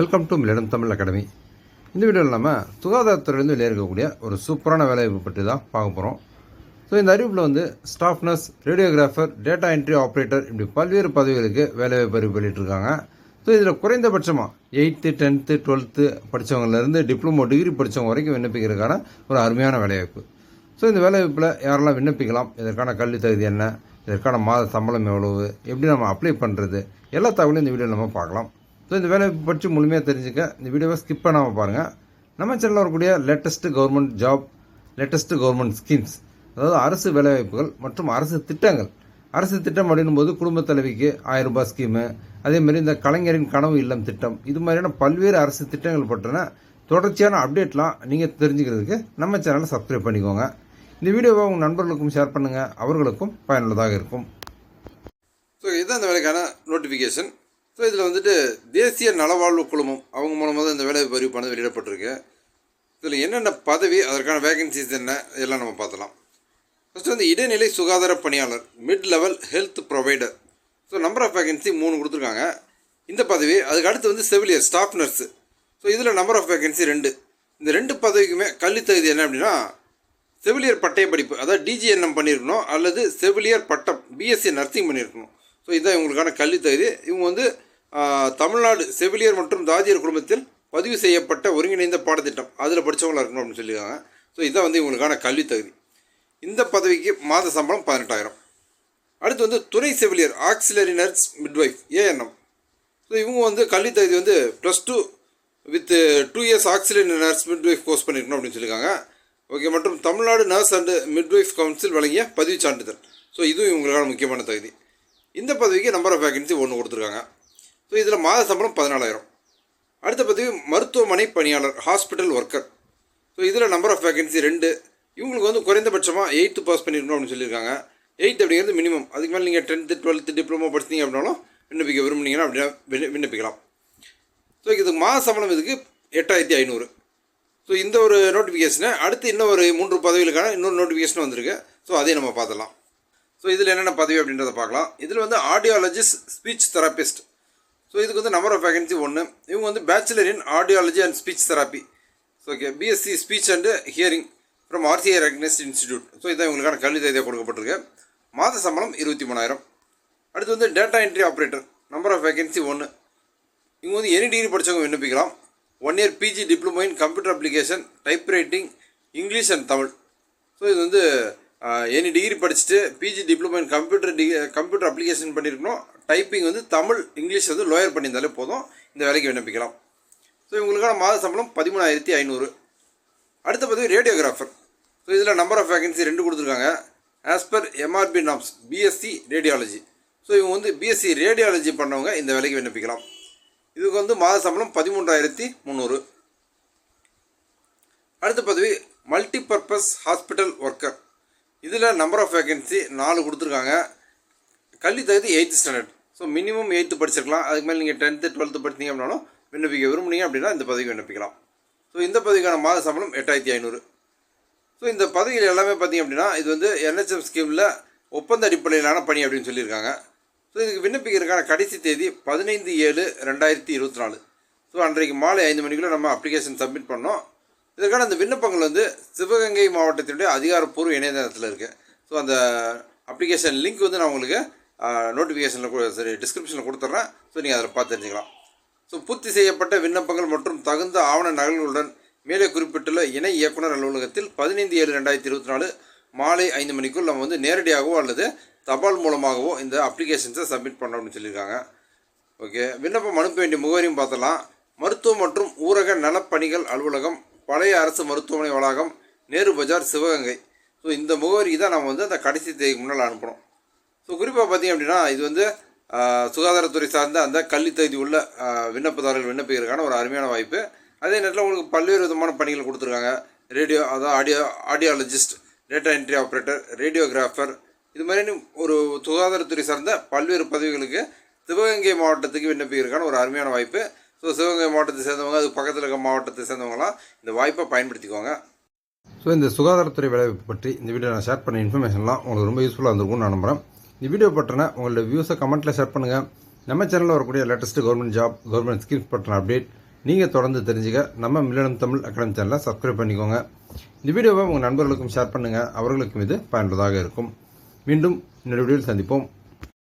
Welcome to மில்லிடம் Tamil academy இந்த வீடியோவில் நம்ம சுகாதாரத்துறையிலேருந்து வெளியே இருக்கக்கூடிய ஒரு சூப்பரான வேலைவாய்ப்பு பற்றி தான் பார்க்க போகிறோம் ஸோ இந்த அறிவிப்பில் வந்து staff nurse radiographer data entry operator இப்படி பல்வேறு பதவிகளுக்கு வேலைவாய்ப்பு அறிவிப்பு வெளியிட்டிருக்காங்க. ஸோ இதில் குறைந்தபட்சமாக எயித்து டென்த்து டுவெல்த்து படித்தவங்கலேருந்து டிப்ளமோ டிகிரி படித்தவங்க வரைக்கும் விண்ணப்பிக்கிறதுக்கான ஒரு அருமையான வேலைவாய்ப்பு ஸோ இந்த வேலைவாய்ப்பில் யாரெல்லாம் விண்ணப்பிக்கலாம்? இதற்கான கல்வி தகுதி என்ன? இதற்கான மாத சம்பளம் எவ்வளவு? எப்படி நம்ம அப்ளை பண்ணுறது எல்லா தகவலையும் இந்த வீடியோவில் நம்ம பார்க்கலாம். ஸோ இந்த வேலைவாய்ப்பு பற்றி முழுமையாக தெரிஞ்சுக்க இந்த வீடியோவை ஸ்கிப் பண்ணாமல் பாருங்கள் நம்ம சேனலில் வரக்கூடிய latest government job latest government schemes அதாவது அரசு வேலைவாய்ப்புகள் மற்றும் அரசு திட்டங்கள். அரசு திட்டம் அப்படின்னும் போது குடும்ப தலைவிக்கு ஆயிரம் ரூபாய் ஸ்கீமு அதேமாதிரி இந்த கலைஞரின் கனவு இல்லம் திட்டம் இது மாதிரியான பல்வேறு அரசு திட்டங்கள் பற்றின தொடர்ச்சியான அப்டேட்லாம் நீங்கள் தெரிஞ்சுக்கிறதுக்கு நம்ம சேனலை சப்ஸ்கிரைப் பண்ணிக்கோங்க. இந்த வீடியோவை உங்கள் நண்பர்களுக்கும் ஷேர் பண்ணுங்கள் அவர்களுக்கும் பயனுள்ளதாக இருக்கும். ஸோ இதுதான் இந்த வேலைக்கான நோட்டிஃபிகேஷன் ஸோ இதில் வந்துட்டு தேசிய நலவாழ்வு குழுமம் அவங்க மூலமாக தான் இந்த வேலை பதிவு பண்ணது வெளியிடப்பட்டிருக்கு. இதில் என்னென்ன பதவி அதற்கான வேகன்சிஸ் என்ன இதெல்லாம் நம்ம பார்த்தலாம். ஃபஸ்ட்டு வந்து இடைநிலை சுகாதார பணியாளர் mid level health provider so number of vacancy மூணு கொடுத்துருக்காங்க. இந்த பதவி அதுக்கு அடுத்து வந்து செவிலியர் ஸ்டாஃப் நர்ஸு ஸோ இதில் நம்பர் ஆஃப் வேகன்சி ரெண்டு. இந்த ரெண்டு பதவிக்குமே கல்வி தகுதி என்ன அப்படின்னா செவிலியர் பட்டய படிப்பு அதாவது டிஜிஎன்எம் பண்ணியிருக்கணும் அல்லது செவிலியர் பட்டம் பிஎஸ்சி நர்சிங் பண்ணியிருக்கணும். ஸோ இதுதான் இவங்களுக்கான கல்வி தகுதி. இவங்க வந்து தமிழ்நாடு செவிலியர் மற்றும் தாதியர் குடும்பத்தில் பதிவு செய்யப்பட்ட ஒருங்கிணைந்த பாடத்திட்டம். அதில் படித்தவங்களாக இருக்கணும் அப்படின்னு சொல்லியிருக்காங்க. ஸோ இதுதான் வந்து இவங்களுக்கான கல்வி தகுதி. இந்த பதவிக்கு மாத சம்பளம் பதினெட்டாயிரம். அடுத்து வந்து துணை செவிலியர் auxiliary nurse midwife ANM so இவங்க வந்து கல்வி தகுதி வந்து plus two with two years auxiliary nurse midwife course பண்ணியிருக்கணும் அப்படின்னு சொல்லியிருக்காங்க. ஓகே மற்றும் Tamil Nadu nurse and midwife council வழங்கிய பதிவு சான்றிதழ். ஸோ இதுவும் இவங்களுக்கான முக்கியமான தகுதி. இந்த பதவிக்கு நம்பர் ஆஃப் வேகன்சி ஒன்று கொடுத்துருக்காங்க. ஸோ இதில் மாத சம்பளம் பதினாலாயிரம். அடுத்த பதவி மருத்துவமனை பணியாளர் ஹாஸ்பிட்டல் ஒர்க்கர் ஸோ இதில் நம்பர் ஆஃப் வேகன்சி ரெண்டு. இவங்களுக்கு வந்து குறைந்தபட்சமாக எயித்து பாஸ் பண்ணியிருக்கணும் அப்படின்னு சொல்லியிருக்காங்க. எயித் அப்படிங்கிறது மினிமம் அதுக்கு மேலே நீங்கள் டென்த்து டுவெல்த்து டிப்ளமோ படிச்சீங்க அப்படின்னாலும் விண்ணப்பிக்க விரும்புனீங்கன்னா அப்படின்னா விண்ணப்பிக்கலாம். ஸோ இதுக்கு மாத சம்பளம் இதுக்கு எட்டாயிரத்தி ஐநூறு. ஸோ இந்த ஒரு நோட்டிஃபிகேஷனை அடுத்து இன்னும் ஒரு மூன்று பதவிகளுக்கான இன்னொரு நோட்டிஃபிகேஷன் வந்திருக்கு. ஸோ அதையும் நம்ம பார்த்துடலாம். ஸோ இதில் என்னென்ன பதவி அப்படின்றத பார்க்கலாம். இதில் வந்து ஆடியாலஜிஸ்ட் ஸ்பீச் தெரபிஸ்ட் ஸோ இதுக்கு வந்து நம்பர் ஆஃப் வேகன்சி ஒன்று இவங்க வந்து bachelor in audiology and speech therapy okay BSc speech and hearing from RCI recognised institute so இதான் இவங்களுக்கான கல்வி தகுதியாக கொடுக்கப்பட்டிருக்கு. மாத சம்பளம் இருபத்தி மூணாயிரம். அடுத்து வந்து data entry operator number of vacancy ஒன்று இவங்க வந்து எனி டிகிரி படித்தவங்க விண்ணப்பிக்கலாம். One year PG diploma in computer application type writing English and Tamil so இது வந்து எனி டிகிரி படிச்சுட்டு PG diploma in computer degree computer application பண்ணியிருக்கணும் டைப்பிங் வந்து தமிழ் இங்கிலீஷ் வந்து லோயர் பண்ணியிருந்தாலே போதும். இந்த வேலைக்கு விண்ணப்பிக்கலாம். ஸோ இவங்களுக்கான மாத சம்பளம் பதிமூணாயிரத்தி ஐநூறு. அடுத்த பதவி ரேடியோகிராஃபர் ஸோ இதில் நம்பர் ஆஃப் வேகன்சி ரெண்டு கொடுத்துருக்காங்க. As per MRB norms BSc radiology so இவங்க வந்து பிஎஸ்சி ரேடியாலஜி பண்ணவங்க இந்த வேலைக்கு விண்ணப்பிக்கலாம். இதுக்கு வந்து மாத சம்பளம் பதிமூன்றாயிரத்தி முந்நூறு. அடுத்த பதவி மல்டிபர்பஸ் ஹாஸ்பிட்டல் ஒர்க்கர் இதில் நம்பர் ஆஃப் வேகன்சி நாலு கொடுத்துருக்காங்க. கல்வி தகுதி eighth standard so minimum eighth படிச்சிருக்கலாம். அதுக்கு மேலே நீங்கள் டென்த்து டுவெல்த்து படித்தீங்க அப்படின்னாலும் விண்ணப்பிக்க விரும்புனீங்க அப்படின்னா இந்த பதவி விண்ணப்பிக்கலாம். ஸோ இந்த பதவிக்கான மாத சம்பளம் எட்டாயிரத்தி ஐநூறு. ஸோ இந்த பதவிகள் எல்லாமே பார்த்தீங்க அப்படின்னா இது வந்து என்ஹெச்எம் ஸ்கீமில் ஒப்பந்த அடிப்படையிலான பணி அப்படின்னு சொல்லியிருக்காங்க. ஸோ இதுக்கு விண்ணப்பிக்கிறதுக்கான கடைசி தேதி பதினைந்து ஏழு ரெண்டாயிரத்தி இருபத்தி நாலு. ஸோ அன்றைக்கு மாலை ஐந்து மணிக்குள்ளே நம்ம அப்ளிகேஷன் சப்மிட் பண்ணோம். இதற்கான அந்த விண்ணப்பங்கள் வந்து சிவகங்கை மாவட்டத்தினுடைய அதிகாரப்பூர்வ இணையதளத்தில் இருக்குது ஸோ அந்த அப்ளிகேஷன் லிங்க் வந்து நான் உங்களுக்கு நோட்டிஃபிகேஷனில் சரி டிஸ்கிரிப்ஷனில் கொடுத்துட்றேன் ஸோ நீங்கள் அதில் பார்த்து தெரிஞ்சுக்கலாம். ஸோ பூர்த்தி செய்யப்பட்ட விண்ணப்பங்கள் மற்றும் தகுந்த ஆவண நகல்களுடன் மேலே குறிப்பிட்டுள்ள இணை இயக்குனர் அலுவலகத்தில் பதினைந்து ஏழு ரெண்டாயிரத்தி இருபத்தி நாலு மாலை ஐந்து மணிக்குள் நம்ம வந்து நேரடியாகவோ அல்லது தபால் மூலமாகவோ இந்த அப்ளிகேஷன்ஸை சப்மிட் பண்ணணும்னு அப்படின்னு சொல்லியிருக்காங்க. ஓகே விண்ணப்பம் அனுப்ப வேண்டிய முகவரியும் பார்த்தலாம் மருத்துவ மற்றும் ஊரக நலப்பணிகள் அலுவலகம் பழைய அரசு மருத்துவமனை வளாகம் நேரு பஜார் சிவகங்கை. ஸோ இந்த முகவரி தான் நம்ம வந்து அந்த கடைசி தேதிக்கு முன்னால் அனுப்பணும் ஸோ குறிப்பாக பார்த்தீங்க அப்படின்னா இது வந்து சுகாதாரத்துறை சார்ந்த அந்த கல்வி தகுதி உள்ள விண்ணப்பதாரர்கள் விண்ணப்பிக்கிறதுக்கான ஒரு அருமையான வாய்ப்பு. அதே நேரத்தில் உங்களுக்கு பல்வேறு விதமான பணிகள் கொடுத்துருக்காங்க. ரேடியோ அதாவது audio audiologist data entry operator radiographer. இது மாதிரி ஒரு சுகாதாரத்துறை சார்ந்த பல்வேறு பதவிகளுக்கு சிவகங்கை மாவட்டத்துக்கு விண்ணப்பிக்கிறதுக்கான ஒரு அருமையான வாய்ப்பு. ஸோ சிவகங்கை மாவட்டத்தை சேர்ந்தவங்க அது பக்கத்தில் இருக்க மாவட்டத்தை சேர்ந்தவங்களாம் இந்த வாய்ப்பை பயன்படுத்திக்கோங்க. ஸோ இந்த சுகாதாரத்துறை வேலைவாய்ப்பு பற்றி இந்த வீடியோ நான் ஷேர் பண்ண இன்ஃபர்மேஷன்லாம் உங்களுக்கு ரொம்ப யூஸ்ஃபுல்லாக இருந்திருக்கும்னு நான் நம்புகிறேன் இந்த வீடியோ பற்றின உங்களோட வியூஸை கமெண்ட்டில் ஷேர் பண்ணுங்கள் நம்ம சேனலில் வரக்கூடிய latest government job government schemes பற்றின அப்டேட் நீங்கள் தொடர்ந்து தெரிஞ்சுக்க நம்ம மில்லனம் தமிழ் அகாடமி சேனலை சப்ஸ்கிரைப் பண்ணிக்கோங்க. இந்த வீடியோவை உங்கள் நண்பர்களுக்கும் ஷேர் பண்ணுங்கள் அவர்களுக்கும் இது பயனுள்ளதாக இருக்கும். மீண்டும் இன்னொரு வீடியோவில் சந்திப்போம்.